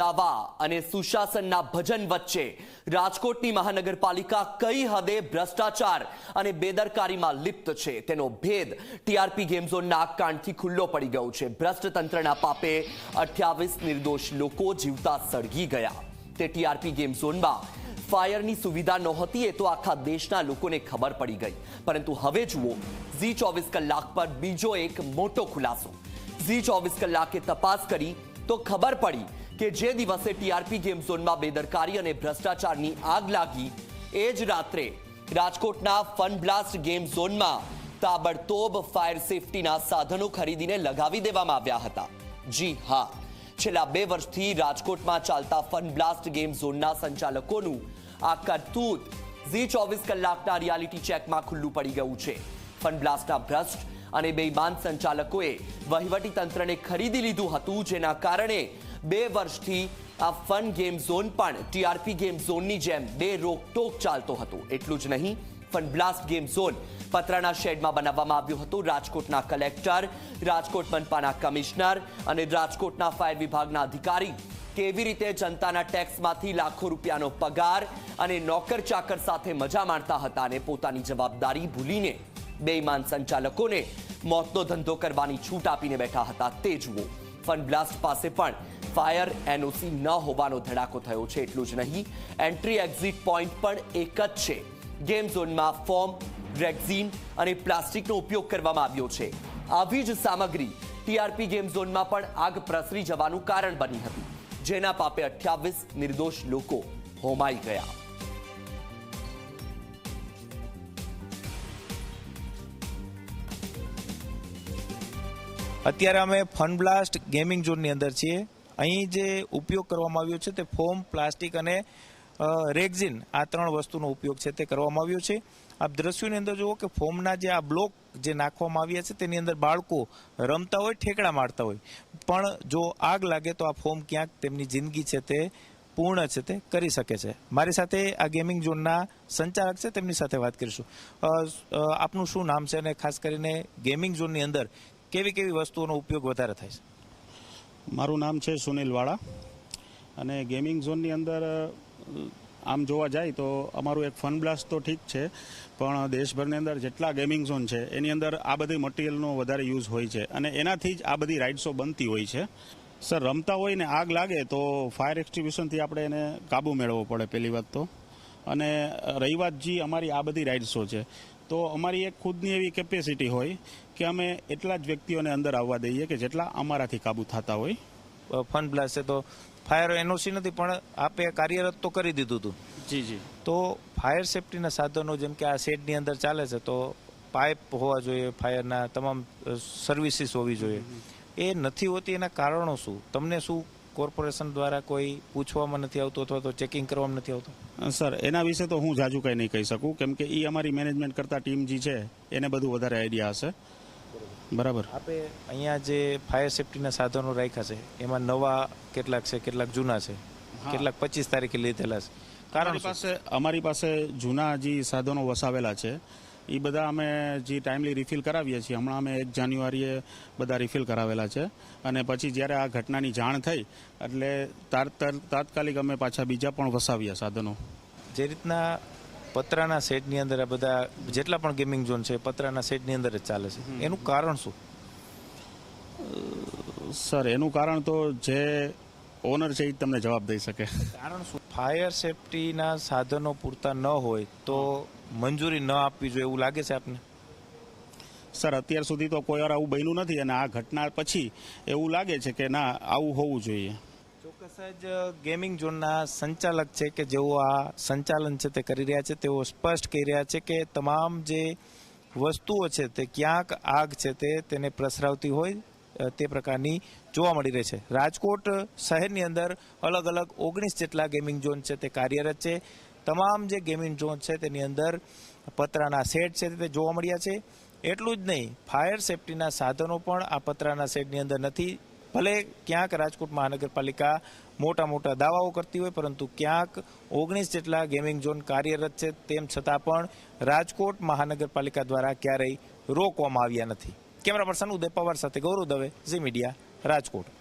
દાવા અને સુશાસનના ભજન વચ્ચે રાજકોટની મહાનગરપાલિકા કઈ હદે ભ્રષ્ટાચાર અને બેદરકારીમાં લિપ્ત છે તેનો ભેદ ટીઆરપી ગેમ કાંડથી ખુલ્લો પડી ગયો છે. ભ્રષ્ટ પાપે અઠ્યાવીસ નિર્દોષ લોકો જીવતા સળગી ગયા. તે ટીઆરપી ગેમ ફાયરની સુવિધા નહોતી એ તો આખા દેશના લોકોને ખબર પડી ગઈ. પરંતુ હવે જુઓ, ઝી ચોવીસ કલાક પર બીજો એક મોટો ખુલાસો. ઝી ચોવીસ કલાકે તપાસ કરી તો ખબર પડી કે જે દિવસે ટીઆરપી ગેમ ઝોનમાં બેદરકારી અને ભ્રષ્ટાચારની આગ લાગી, એ જ રાત્રે રાજકોટના ફન બ્લાસ્ટ ગેમ ઝોનમાં તાબડતોબ ફાયર સેફટીના સાધનો ખરીદીને લગાવી દેવામાં આવ્યા હતા. જી હા, છેલ્લા બે વર્ષથી રાજકોટમાં ચાલતા ફન બ્લાસ્ટ ગેમ ઝોનના સંચાલકોનું આ કરતૂત ઝી ચોવીસ કલાકના રિયાલિટી ચેકમાં ખુલ્લું પડી ગયું છે. ફન બ્લાસ્ટના ભ્રષ્ટ અને બેઈમાન સંચાલકોએ વહીવટી તંત્રને ખરીદી લીધું હતું, જેના કારણે બે વર્ષથી આ ફન ગેમ ઝોન પણ ટીઆરપી ગેમ ઝોનની જેમ બે રોકટોક ચાલતો હતો. એટલું જ નહીં, ફન બ્લાસ્ટ ગેમ ઝોન પતરાના શેડમાં બનાવવામાં આવ્યું હતું. રાજકોટના કલેક્ટર, રાજકોટ મનપાના કમિશનર અને રાજકોટના ફાયર વિભાગના અધિકારી કેવી રીતે જનતાના ટેક્સમાંથી લાખો રૂપિયાનો પગાર અને નોકર ચાકર સાથે મજા માણતા હતા અને પોતાની જવાબદારી ભૂલીને બેઈમાન સંચાલકોને મોતનો ધંધો કરવાની છૂટ આપીને બેઠા હતા તે જુઓ ફન બ્લાસ્ટ પાસે પણ ફાયર એનઓસી ન હોવાનો ધડાકો થયો છે, એટલું જ નહીં. એન્ટ્રી એક્ઝિટ પોઈન્ટ પણ એક જ છે. ગેમ ઝોનમાં ફોર્મ રેક્ઝીન અને પ્લાસ્ટિકનો ઉપયોગ કરવામાં આવ્યો છે. આવી જ સામગ્રી ટીઆરપી ગેમ ઝોનમાં પણ આગ પ્રસરી જવાનું કારણ બની હતી. જેના પાપે અઠ્યાવીસ નિર્દોષ લોકો હોમાઈ ગયા. અત્યારે અમે ફન બ્લાસ્ટ ગેમિંગ ઝોનની અંદર છીએ. અહીં જે ઉપયોગ કરવામાં આવ્યો છે તે ફોમ, પ્લાસ્ટિક અને રેગઝિન આ ત્રણ વસ્તુનો ઉપયોગ છે તે કરવામાં આવ્યો છે. આપ દ્રશ્યોની અંદર જુઓ કે ફોમના જે આ બ્લોક જે નાખવામાં આવ્યા છે તેની અંદર બાળકો રમતા હોય, ઠેકડા મારતા હોય. પણ જો આગ લાગે તો આ ફોમ ક્યાંક તેમની જિંદગી છે તે પૂર્ણ છે તે કરી શકે છે. મારી સાથે આ ગેમિંગ ઝોનના સંચાલક છે, તેમની સાથે વાત કરીશું. આપનું શું નામ છે અને ખાસ કરીને ગેમિંગ ઝોનની અંદર કેવી કેવી વસ્તુઓનો ઉપયોગ વધારે થાય છે? મારું નામ છે સુનિલ વાળા. અને ગેમિંગ ઝોનની અંદર આમ જોવા જાય તો અમારું એક ફન બ્લાસ્ટ તો ઠીક છે, પણ દેશભરની અંદર જેટલા ગેમિંગ ઝોન છે, એની અંદર આ બધી મટીરિયલનો વધારે યુઝ હોય છે. અને એનાથી જ આ બધી રાઇડ્સો બનતી હોય છે. સર, રમતા હોય ને આગ લાગે તો ફાયર એક્સ્ટિબ્યુશનથી આપણે એને કાબુ મેળવવો પડે, પહેલી વાત તો. અને રહી વાત જી અમારી આ બધી રાઇડ્સો છે. તો અમારી એક ખુદની એવી કેપેસિટી હોય કે અમે એટલા જ વ્યક્તિઓને અંદર આવવા દઈએ કે જેટલા અમારાથી કાબુ થતા હોય. ફન બ્લાસ્ટે છે તો ફાયર એનઓસી નથી પણ આપે કાર્યરત તો કરી દીધું હતું જી જી. તો ફાયર સેફટીના સાધનો જેમ કે આ શેડની અંદર ચાલે છે તો પાઇપ હોવા જોઈએ ફાયરના તમામ સર્વિસીસ હોવી જોઈએ. એ નથી હોતી એના કારણો શું? તમને શું કોર્પોરેશન દ્વારા કોઈ પૂછવામાં નથી આવતું અથવા તો ચેકિંગ કરવામાં નથી આવતું? સર એના વિશે તો હું જાજુ કંઈ નહીં કહી શકું. કેમ કે એ અમારી મેનેજમેન્ટ કરતા ટીમ જે છે એને બધું વધારે આઈડિયા હશે. બરાબર. આપે અહીંયા જે ફાયર સેફટીના સાધનો રાખ્યા છે એમાં નવા કેટલાક છે કેટલાક જૂના છે કેટલાક પચીસ તારીખે લીધેલા છે. કારણ પાસે અમારી પાસે જૂના જે સાધનો વસાવેલા છે એ બધા અમે જે ટાઈમલી રિફિલ કરાવીએ છીએ હમણાં અમે એક જાન્યુઆરીએ બધા રિફિલ કરાવેલા છે. અને પછી જ્યારે આ ઘટનાની જાણ થઈ એટલે તાત્કાલિક અમે પાછા બીજા પણ વસાવ્યા સાધનો. જે રીતના પતરાના સેટની અંદર આ બધા જેટલા પણ ગેમિંગ ઝોન છે પતરાના સેટની અંદર જ ચાલે છે. એનું કારણ શું? સર એનું કારણ તો જે ઓનર છે એ તમને જવાબ દઈ શકે. કારણ શું? ફાયર સેફટીના સાધનો પૂરતા ન હોય તો મંજૂરી ન આપવી જોઈએ એવું લાગે છે આપને? સર અત્યાર સુધી તો કોઈ વાર આવું બન્યું નથી અને આ ઘટના પછી એવું લાગે છે કે ના આવું હોવું જોઈએ. ચોક્કસ જ ગેમિંગ ઝોનના સંચાલક છે કે જેઓ આ સંચાલન છે તે કરી રહ્યા છે તેઓ સ્પષ્ટ કહી રહ્યા છે કે તમામ જે વસ્તુઓ છે તે ક્યાંક આગ છે તે તેને પ્રસરાવતી હોય તે પ્રકારની જોવા મળી રહી છે. રાજકોટ શહેરની અંદર અલગ અલગ ઓગણીસ જેટલા ગેમિંગ ઝોન છે તે કાર્યરત છે. તમામ જે ગેમિંગ ઝોન છે તેની અંદર પતરાના સેટ છે તે જોવા મળ્યા છે. એટલું જ નહીં, ફાયર સેફટીના સાધનો પણ આ પતરાના સેટની અંદર નથી. ભલે ક્યાંક રાજકોટ મહાનગરપાલિકા મોટા મોટા દાવાઓ કરતી હોય, પરંતુ ક્યાંક ઓગણીસ જેટલા ગેમિંગ ઝોન કાર્યરત છે, તેમ છતાં પણ રાજકોટ મહાનગરપાલિકા દ્વારા ક્યારેય રોકવામાં આવ્યા નથી. કેમેરા પર્સન ઉદય પવાર સાથે ગૌરવ દવે, ઝી મીડિયા, રાજકોટ.